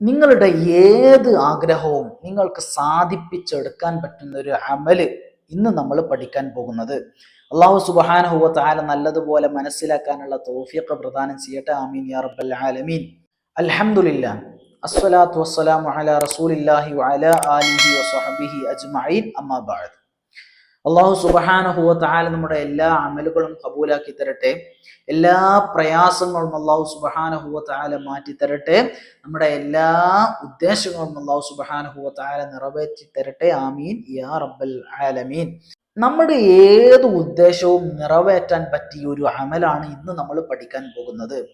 നിങ്ങളുടെ ഏത് ആഗ്രഹവും നിങ്ങൾക്ക് സാധിപ്പിച്ചെടുക്കാൻ പറ്റുന്ന ഒരു അമൽ ഇന്ന് നമ്മൾ പഠിക്കാൻ പോകുന്നത്. അള്ളാഹു സുബാനഹുവ താല നല്ലതുപോലെ മനസ്സിലാക്കാനുള്ള തോഫിയൊക്കെ പ്രദാനം ചെയ്യട്ടെ. ആമീൻ യാ റബ്ബൽ ആലമീൻ. അൽഹംദുലില്ലാ. അസ്സലാത്തു വസ്സലാമു അലാ റസൂലില്ലാഹി വഅലാ ആലിഹി വസഹബിഹി അജ്മഈൻ. അമ്മാ അള്ളാഹു സുബഹാനഹുവ താല നമ്മുടെ എല്ലാ അമലുകളും കബൂലാക്കി തരട്ടെ. എല്ലാ പ്രയാസങ്ങളും അള്ളാഹു സുബഹാനഹുവ താല മാറ്റി തരട്ടെ. നമ്മുടെ എല്ലാ ഉദ്ദേശങ്ങളും അള്ളാഹു സുബഹാനഹുവ താല നിറവേറ്റി തരട്ടെ. ആമീൻ. യാ റബ്ബൽ ആലമീൻ. നമ്മുടെ ഏത് ഉദ്ദേശവും നിറവേറ്റാൻ പറ്റിയ ഒരു അമലാണ് ഇന്ന് നമ്മൾ പഠിക്കാൻ പോകുന്നത്.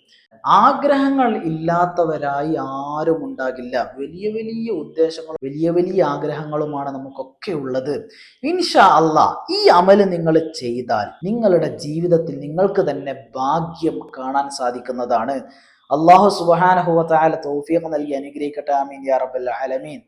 ആഗ്രഹങ്ങൾ ഇല്ലാത്തവരായി ആരും ഉണ്ടാകില്ല. വലിയ വലിയ ഉദ്ദേശങ്ങളും വലിയ വലിയ ആഗ്രഹങ്ങളുമാണ് നമുക്കൊക്കെ ഉള്ളത്. ഇൻഷാ അല്ല ഈ അമൽ നിങ്ങൾ ചെയ്താൽ നിങ്ങളുടെ ജീവിതത്തിൽ നിങ്ങൾക്ക് തന്നെ ഭാഗ്യം കാണാൻ സാധിക്കുന്നതാണ്. അള്ളാഹു സുബാനഹുവല തൗഫീഖ് നൽകി അനുഗ്രഹിക്കട്ടെ. ആമീൻ യാ റബ്ബൽ ആലമീൻ.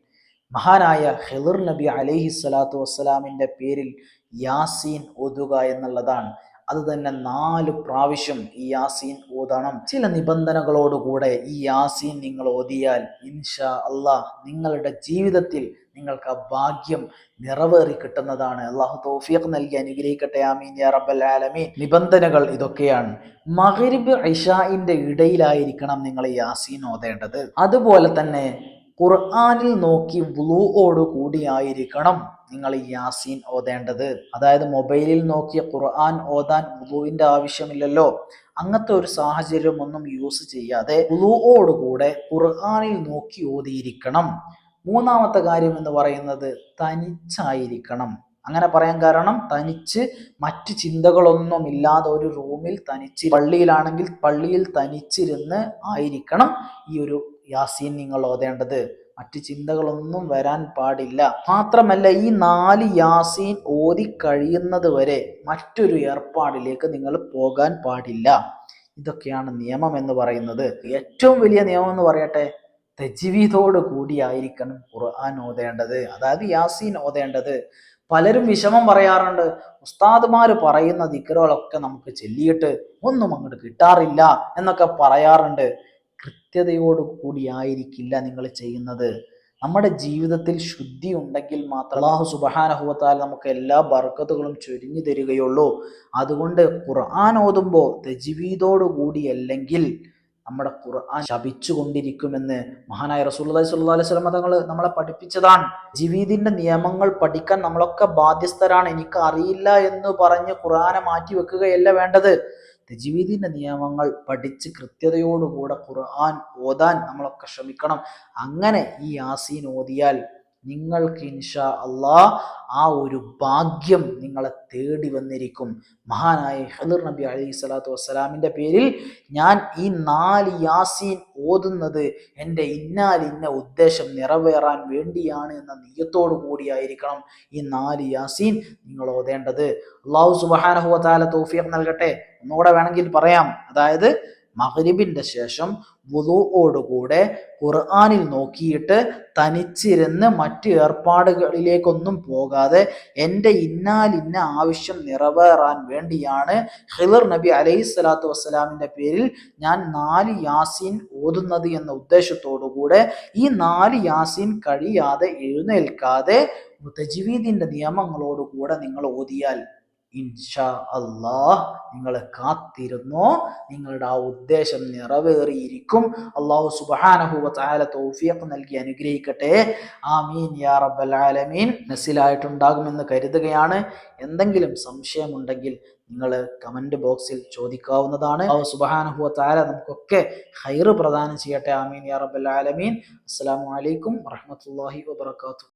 മഹാനായ ഹിദർ നബി അലൈഹി സ്വലാത്തു വസ്സലാമിന്റെ പേരിൽ യാസീൻ ഓതുക എന്നുള്ളതാണ്. അത് തന്നെ നാല് പ്രാവശ്യം ഈ യാസീൻ ഓതണം. ചില നിബന്ധനകളോടുകൂടെ ഈ യാസീൻ നിങ്ങൾ ഓതിയാൽ ഇൻഷാ അള്ളാഹ് നിങ്ങളുടെ ജീവിതത്തിൽ നിങ്ങൾക്ക് ആ ഭാഗ്യം നിറവേറി കിട്ടുന്നതാണ്. അള്ളാഹു തൗഫീഖ് നൽകി അനുഗ്രഹിക്കട്ടെ. ആമീൻ യാ റബ്ബൽ ആലമീൻ. നിബന്ധനകൾ ഇതൊക്കെയാണ്. മഹരിബ് ഇഷായിന്റെ ഇടയിലായിരിക്കണം നിങ്ങൾ യാസീൻ ഓതേണ്ടത്. അതുപോലെ തന്നെ ഖുർആാനിൽ നോക്കി വുളുവോട് കൂടിയായിരിക്കണം നിങ്ങൾ യാസീൻ ഓതേണ്ടത്. അതായത് മൊബൈലിൽ നോക്കിയ ഖുർആൻ ഓതാൻ വുളുവിന്റെ ആവശ്യമില്ലല്ലോ. അങ്ങനത്തെ ഒരു സാഹചര്യം ഒന്നും യൂസ് ചെയ്യാതെ വുളുവോടുകൂടെ ഖുർആാനിൽ നോക്കി ഓതിയിരിക്കണം. മൂന്നാമത്തെ കാര്യം എന്ന് പറയുന്നത് തനിച്ചായിരിക്കണം. അങ്ങനെ പറയാൻ കാരണം തനിച്ച് മറ്റ് ചിന്തകളൊന്നും ഇല്ലാതെ ഒരു റൂമിൽ തനിച്ച് പള്ളിയിലാണെങ്കിൽ പള്ളിയിൽ തനിച്ചിരുന്ന് ആയിരിക്കണം ഈ ഒരു യാസീൻ നിങ്ങൾ ഓതേണ്ടത്. മറ്റ് ചിന്തകളൊന്നും വരാൻ പാടില്ല. മാത്രമല്ല ഈ നാല് യാസീൻ ഓതി കഴിയുന്നത് വരെ മറ്റൊരു ഏർപ്പാടിലേക്ക് നിങ്ങൾ പോകാൻ പാടില്ല. ഇതൊക്കെയാണ് നിയമം എന്ന് പറയുന്നത്. ഏറ്റവും വലിയ നിയമം എന്ന് പറയട്ടെ തജീവിതോട് കൂടിയായിരിക്കണം ഖുർആൻ ഓതേണ്ടത്. അതായത് യാസീൻ ഓതേണ്ടത്. പലരും വിഷമം പറയാറുണ്ട്. ഉസ്താദുമാർ പറയുന്ന ദിക്കറുകളൊക്കെ നമുക്ക് ചെല്ലിയിട്ട് ഒന്നും അങ്ങോട്ട് കിട്ടാറില്ല എന്നൊക്കെ പറയാറുണ്ട്. കൃത്യതയോട് കൂടിയായിരിക്കില്ല നിങ്ങൾ ചെയ്യുന്നത്. നമ്മുടെ ജീവിതത്തിൽ ശുദ്ധി ഉണ്ടെങ്കിൽ മാത്രം അള്ളാഹു സുബഹാനഹുവത്താൽ നമുക്ക് എല്ലാ ബർക്കത്തുകളും ചൊരിഞ്ഞു തരികയുള്ളൂ. അതുകൊണ്ട് ഖുർആൻ ഓതുമ്പോൾ തജ്വീദോട് കൂടിയല്ലെങ്കിൽ നമ്മുടെ ഖുർആൻ ശപിച്ചുകൊണ്ടിരിക്കുമെന്ന് മഹാനായ റസൂല്ലി സ്വല്ലി അലൈഹി സ്വലം തങ്ങൾ നമ്മളെ പഠിപ്പിച്ചതാണ്. ജീവിതത്തിന്റെ നിയമങ്ങൾ പഠിക്കാൻ നമ്മളൊക്കെ ബാധ്യസ്ഥരാണ്. എനിക്ക് അറിയില്ല എന്ന് പറഞ്ഞ് ഖുർആനെ മാറ്റി വെക്കുകയല്ല വേണ്ടത്. തജ്വീദിന്റെ നിയമങ്ങൾ പഠിച്ച് കൃത്യതയോടുകൂടെ ഖുർആൻ ഓതാൻ നമ്മളൊക്കെ ശ്രമിക്കണം. അങ്ങനെ ഈ യാസീൻ ഓതിയാൽ നിങ്ങൾക്ക് ഇൻഷാ അള്ളാ ആ ഒരു ഭാഗ്യം നിങ്ങളെ തേടി വന്നിരിക്കും. മഹാനായ ഹദർ നബി അലൈഹി സ്വലാത്തു വസ്സലാമിന്റെ പേരിൽ ഞാൻ ഈ നാല് യാസീൻ ഓതുന്നത് എന്റെ ഇന്നാലിന്ന ഉദ്ദേശം നിറവേറാൻ വേണ്ടിയാണ് എന്ന നീയത്തോടു കൂടിയായിരിക്കണം ഈ നാല് യാസീൻ നിങ്ങൾ ഓതേണ്ടത്. അള്ളാഹു സുബാനഹുവ താല തൗഫീഖ് നൽകട്ടെ. ഒന്നുകൂടെ വേണമെങ്കിൽ പറയാം. അതായത് മഗ്രിബിന്റെ ശേഷം വുളുവോടുകൂടെ ഖുർആാനിൽ നോക്കിയിട്ട് തനിച്ചിരുന്ന് മറ്റ് ഏർപ്പാടുകളിലേക്കൊന്നും പോകാതെ എന്റെ ഇന്നാലിന്ന ആവശ്യം നിറവേറാൻ വേണ്ടിയാണ് ഹിലർ നബി അലൈഹി സ്വലാത്തു വസ്സലാമിന്റെ പേരിൽ ഞാൻ നാല് യാസീൻ ഓതുന്നത് എന്ന ഉദ്ദേശത്തോടുകൂടെ ഈ നാല് യാസീൻ കഴിയാതെ എഴുന്നേൽക്കാതെ മുത്തജിവീദിന്റെ നിയമങ്ങളോടുകൂടെ നിങ്ങൾ ഓതിയാൽ ഇൻഷാ അള്ളാഹ് നിങ്ങൾ കാത്തിരുന്നു. നിങ്ങളുടെ ആ ഉദ്ദേശം നിറവേറിയിരിക്കും. അള്ളാഹു സുബാനഹുവ താല നൽകി അനുഗ്രഹിക്കട്ടെ. ആമീൻ യാ റബ്ബൽ ആലമീൻ. നസിലായിട്ടുണ്ടാകുമെന്ന് കരുതുകയാണ്. എന്തെങ്കിലും സംശയമുണ്ടെങ്കിൽ നിങ്ങൾ കമന്റ് ബോക്സിൽ ചോദിക്കാവുന്നതാണ്. അള്ളാഹു സുബാനഹുവ താല നമുക്കൊക്കെ ഹൈറ് പ്രദാനം ചെയ്യട്ടെ. ആമീൻ യാ റബ്ബൽ ആലമീൻ. അസ്സലാമു അലൈക്കും വറഹ്മത്തുള്ളാഹി വബറകാതുഹു.